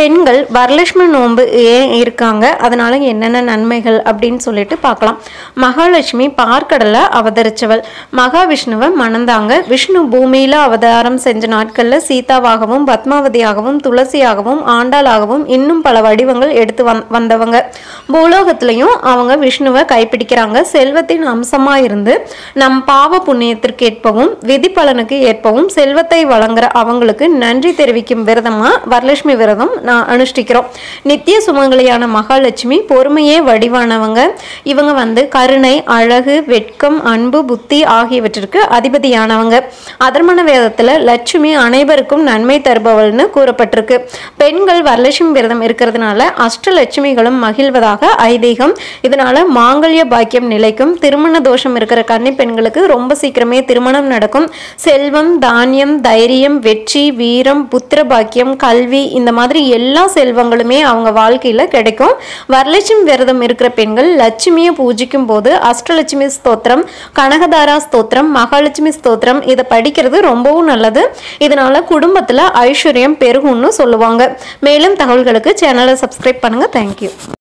பெண்கள் வரலட்சுமி நோன்பு ஏன் இருக்காங்க? அதனால என்னென்ன நன்மைகள் அப்படின்னு சொல்லிட்டு பார்க்கலாம். மகாலட்சுமி பார்க்கடலை அவதரிச்சவள். மகாவிஷ்ணுவை மணந்தாங்க. விஷ்ணு பூமியில அவதாரம் செஞ்ச நாட்கள்ல சீதாவாகவும் பத்மாவதியாகவும் துளசியாகவும் ஆண்டாளாகவும் இன்னும் பல வடிவங்கள் எடுத்து வந் வந்தவங்க. பூலோகத்திலையும் அவங்க விஷ்ணுவை கைப்பிடிக்கிறாங்க. செல்வத்தின் அம்சமா இருந்து நம் பாவ புண்ணியத்திற்கு ஏற்பவும் விதி பலனுக்கு ஏற்பவும் செல்வத்தை வழங்குற அவங்களுக்கு நன்றி தெரிவிக்கும் விரதமா வரலட்சுமி விரதம் அனுஷ்டிக்கிறோம். நித்திய சுமங்கலியான மகாலட்சுமி பொறுமையே வடிவானவங்க. இவங்க வந்து கருணை அழகு வெட்கம் அன்பு புத்தி ஆகியவற்றிற்கு அதிபதியானவங்க. அதர்மண வேதத்தில் லட்சுமி அனைவருக்கும் நன்மை தருபவள்னு கூறப்பட்டிருக்கு. பெண்கள் வரலட்சுமி விரதம் இருக்கிறதுனால அஷ்டலட்சுமிகளும் மகிழ்வதாக ஐதீகம். இதனால மாங்கல்ய பாக்கியம் நிலைக்கும் திருமண தோஷம் இருக்கிற கன்னி பெண்களுக்கு ரொம்ப சீக்கிரமே திருமணம் நடக்கும். செல்வம் தானியம் தைரியம் வெற்றி வீரம் புத்திர பாக்கியம் கல்வி இந்த மாதிரி எல்லா செல்வங்களுமே அவங்க வாழ்க்கையில் கிடைக்கும். வரலட்சுமி விரதம் இருக்கிற பெண்கள் லட்சுமியை பூஜிக்கும் போது அஷ்டலட்சுமி ஸ்தோத்திரம் கனகதாரா ஸ்தோத்திரம் மகாலட்சுமி ஸ்தோத்திரம் இதை படிக்கிறது ரொம்பவும் நல்லது. இதனால குடும்பத்தில் ஐஸ்வர்யம் பெருகும்னு சொல்லுவாங்க. மேலும் தகவல்களுக்கு சேனலை சப்ஸ்கிரைப் பண்ணுங்கள் தேங்க்யூ